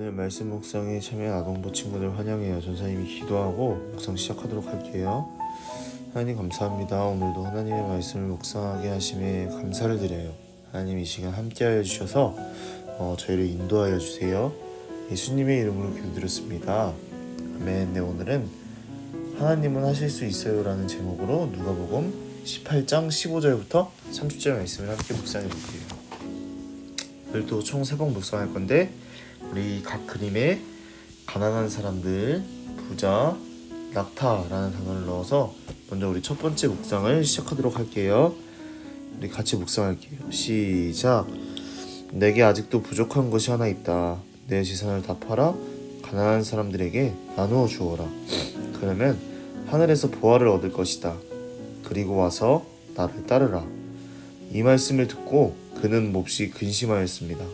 오늘 말씀 묵상에 참여한 아동부 친구들 환영해요. 전사님이 기도하고 묵상 시작하도록 할게요. 하나님 감사합니다. 오늘도 하나님의 말씀을 묵상하게 하심에 감사를 드려요. 하나님 이 시간 함께하여 주셔서 어, 저희를 인도하여 주세요. 예수님의 이름으로 기도드렸습니다. 아멘. 네 오늘은 하나님은 하실 수 있어요라는 제목으로 누가복음 18장 15절부터 30절 말씀을 함께 묵상해 볼게요. 오늘도 총세번 묵상할 건데 우리 각 그림에 가난한 사람들, 부자, 낙타라는 단어를 넣어서 먼저 우리 첫 번째 묵상을 시작하도록 할게요. 우리 같이 묵상할게요. 시작. 내게 아직도 부족한 것이 하나 있다. 내 재산을 다 팔아 가난한 사람들에게 나누어 주어라. 그러면 하늘에서 보화를 얻을 것이다. 그리고 와서 나를 따르라. 이 말씀을 듣고 그는 몹시 근심하였습니다.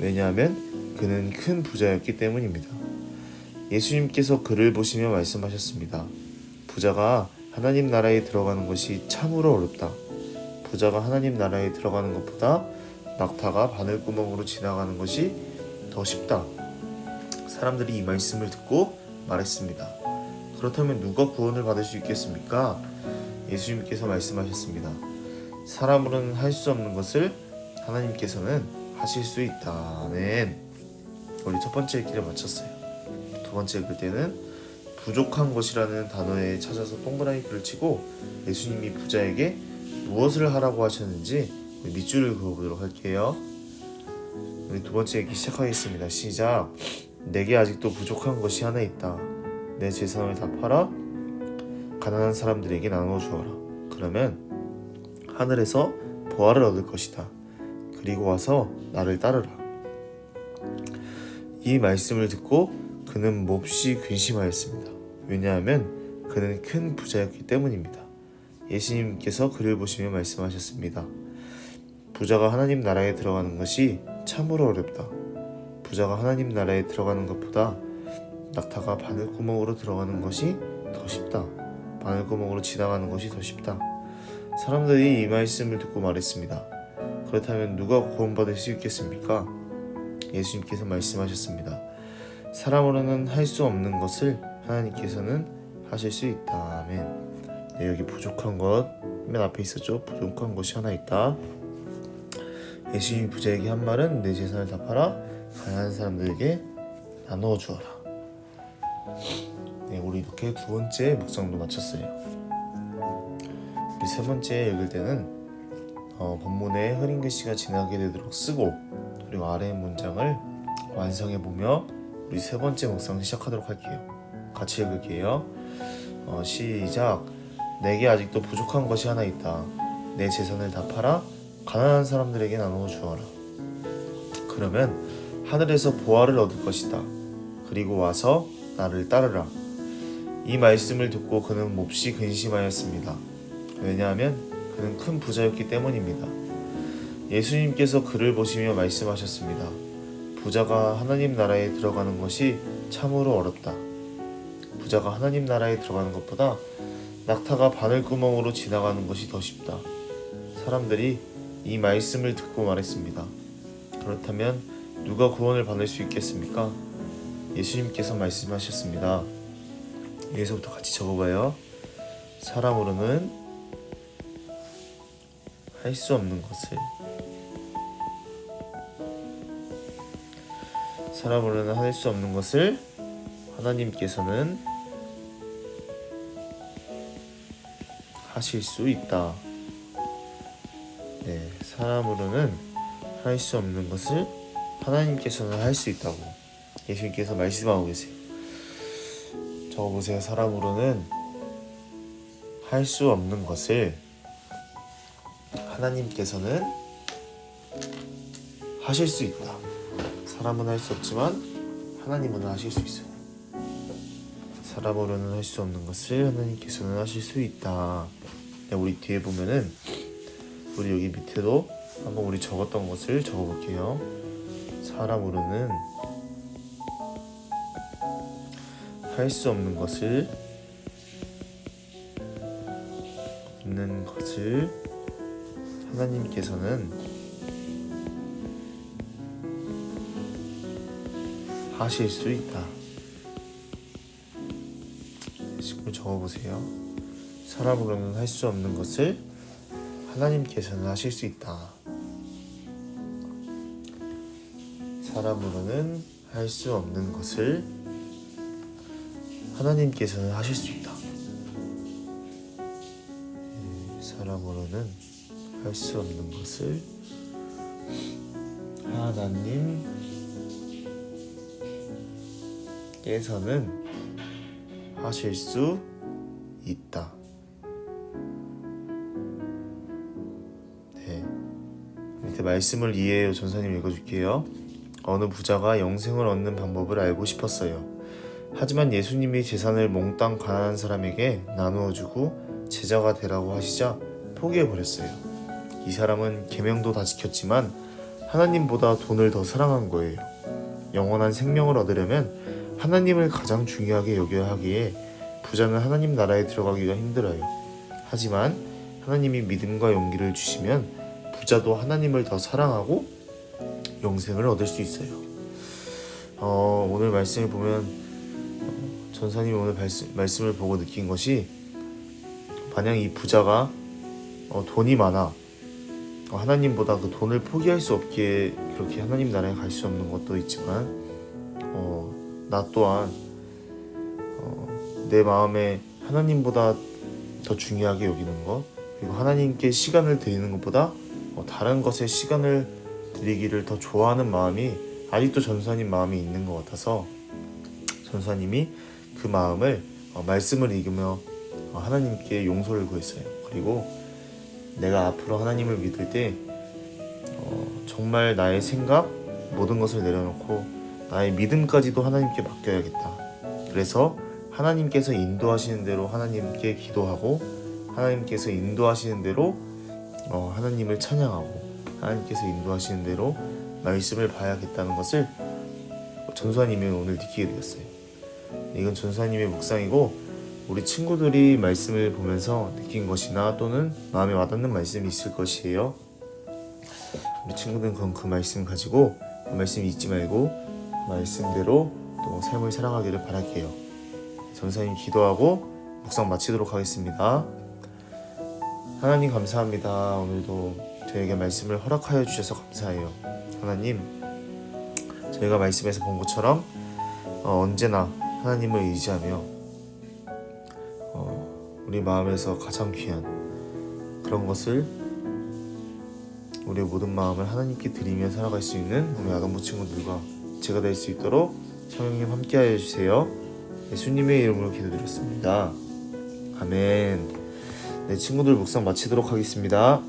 왜냐하면 그는 큰 부자였기 때문입니다. 예수님께서 그를 보시며 말씀하셨습니다. 부자가 하나님 나라에 들어가는 것이 참으로 어렵다. 부자가 하나님 나라에 들어가는 것보다 낙타가 바늘구멍으로 지나가는 것이 더 쉽다. 사람들이 이 말씀을 듣고 말했습니다. 그렇다면 누가 구원을 받을 수 있겠습니까? 예수님께서 말씀하셨습니다. 사람으로는 할 수 없는 것을 하나님께서는 하실 수 있다. 아멘. 우리 첫 번째 읽기를 마쳤어요. 두 번째 때는 부족한 것이라는 단어에 찾아서 동그라미 표를 치고 예수님이 부자에게 무엇을 하라고 하셨는지 밑줄을 그어보도록 할게요. 우리 두 번째 읽기 시작하겠습니다. 시작. 내게 아직도 부족한 것이 하나 있다. 내 재산을 다 팔아 가난한 사람들에게 나눠 주어라. 그러면 하늘에서 보화를 얻을 것이다. 그리고 와서 나를 따르라. 이 말씀을 듣고 그는 몹시 근심하였습니다. 왜냐하면 그는 큰 부자였기 때문입니다. 예수님께서 그를 보시며 말씀하셨습니다. 부자가 하나님 나라에 들어가는 것이 참으로 어렵다. 부자가 하나님 나라에 들어가는 것보다 낙타가 바늘구멍으로 들어가는 것이 더 쉽다. 바늘구멍으로 지나가는 것이 더 쉽다. 사람들이 이 말씀을 듣고 말했습니다. 그렇다면 누가 구원받을 수 있겠습니까? 예수님께서 말씀하셨습니다. 사람으로는 할 수 없는 것을 하나님께서는 하실 수 있다. 아멘. 네, 여기 부족한 것 맨 앞에 있었죠. 부족한 것이 하나 있다. 예수님이 부자에게 한 말은 내 재산을 다 팔아 가난한 사람들에게 나누어 주어라. 네, 우리 이렇게 두 번째 묵상도 마쳤어요. 우리 세 번째 읽을 때는 어, 본문에 흐린 글씨가 지나게 되도록 쓰고 그리고 아래 문장을 완성해 보며 우리 세 번째 묵상 시작하도록 할게요. 같이 읽을게요. 어, 시작. 내게 아직도 부족한 것이 하나 있다. 내 재산을 다 팔아 가난한 사람들에게 나누어 주어라. 그러면 하늘에서 보화를 얻을 것이다. 그리고 와서 나를 따르라. 이 말씀을 듣고 그는 몹시 근심하였습니다. 왜냐하면 그는 큰 부자였기 때문입니다. 예수님께서 그를 보시며 말씀하셨습니다. 부자가 하나님 나라에 들어가는 것이 참으로 어렵다. 부자가 하나님 나라에 들어가는 것보다 낙타가 바늘구멍으로 지나가는 것이 더 쉽다. 사람들이 이 말씀을 듣고 말했습니다. 그렇다면 누가 구원을 받을 수 있겠습니까? 예수님께서 말씀하셨습니다. 여기서부터 같이 적어봐요. 사람으로는 할 수 없는 것을 사람으로는 할 수 없는 것을 하나님께서는 하실 수 있다. 네, 사람으로는 할 수 없는 것을 하나님께서는 할 수 있다고 예수님께서 말씀하고 계세요. 적어보세요. 사람으로는 할 수 없는 것을 하나님께서는 하실 수 있다. 사람은 할 수 없지만 하나님은 하실 수 있어요. 사람으로는 할 수 없는 것을 하나님께서는 하실 수 있다. 네, 우리 뒤에 보면은 우리 여기 밑에도 한번 우리 적었던 것을 적어볼게요. 사람으로는 할 수 없는 것을 없는 것을 하나님께서는 하실 수 있다. 친구 적어보세요. 사람으로는 할 수 없는 것을 하나님께서는 하실 수 있다. 사람으로는 할 수 없는 것을 하나님께서는 하실 수 있다. 예, 사람으로는 할 수 없는 것을 하나님 께서는 하실 수 있다. 네. 밑에 말씀을 이해해요. 전사님 읽어줄게요. 어느 부자가 영생을 얻는 방법을 알고 싶었어요. 하지만 예수님이 재산을 몽땅 가난한 사람에게 나누어 주고 제자가 되라고 하시자 포기해 버렸어요. 이 사람은 계명도 다 지켰지만 하나님보다 돈을 더 사랑한 거예요. 영원한 생명을 얻으려면 하나님을 가장 중요하게 여겨야 하기에 부자는 하나님 나라에 들어가기가 힘들어요. 하지만 하나님이 믿음과 용기를 주시면 부자도 하나님을 더 사랑하고 영생을 얻을 수 있어요. 어, 오늘 말씀을 보면 어, 전사님이 오늘 말씀, 말씀 을 보고 느낀 것이 만약 이 부자가 어, 돈이 많아 어, 하나님보다 그 돈을 포기할 수 없기에 그렇게 하나님 나라에 갈 수 없는 것도 있지만 어, 나 또한 어, 내 마음에 하나님보다 더 중요하게 여기는 것 그리고 하나님께 시간을 드리는 것보다 어, 다른 것에 시간을 드리기를 더 좋아하는 마음이 아직도 전사님 마음이 있는 것 같아서 전사님이 그 마음을 어, 말씀을 읽으며 어, 하나님께 용서를 구했어요. 그리고 내가 앞으로 하나님을 믿을 때 어, 정말 나의 생각 모든 것을 내려놓고 나의 믿음까지도 하나님께 맡겨야겠다. 그래서 하나님께서 인도하시는 대로 하나님께 기도하고 하나님께서 인도하시는 대로 어, 하나님을 찬양하고 하나님께서 인도하시는 대로 말씀을 봐야겠다는 것을 전수아님이 오늘 느끼게 되었어요. 이건 전수아님의 묵상이고 우리 친구들이 말씀을 보면서 느낀 것이나 또는 마음에 와닿는 말씀이 있을 것이에요. 우리 친구들은 그럼 그 말씀 가지고 그 말씀 잊지 말고 그 말씀대로 또 삶을 살아가기를 바랄게요. 전사님 기도하고 묵상 마치도록 하겠습니다. 하나님 감사합니다. 오늘도 저에게 말씀을 허락하여 주셔서 감사해요. 하나님, 저희가 말씀에서 본 것처럼 어, 언제나 하나님을 의지하며 어, 우리 마음에서 가장 귀한 그런 것을 우리의 모든 마음을 하나님께 드리며 살아갈 수 있는 우리 아동부 친구들과 제가 될 수 있도록 성령님 함께하여 주세요. 예수님의 이름으로 기도드렸습니다. 아멘. 네, 친구들 묵상 마치도록 하겠습니다.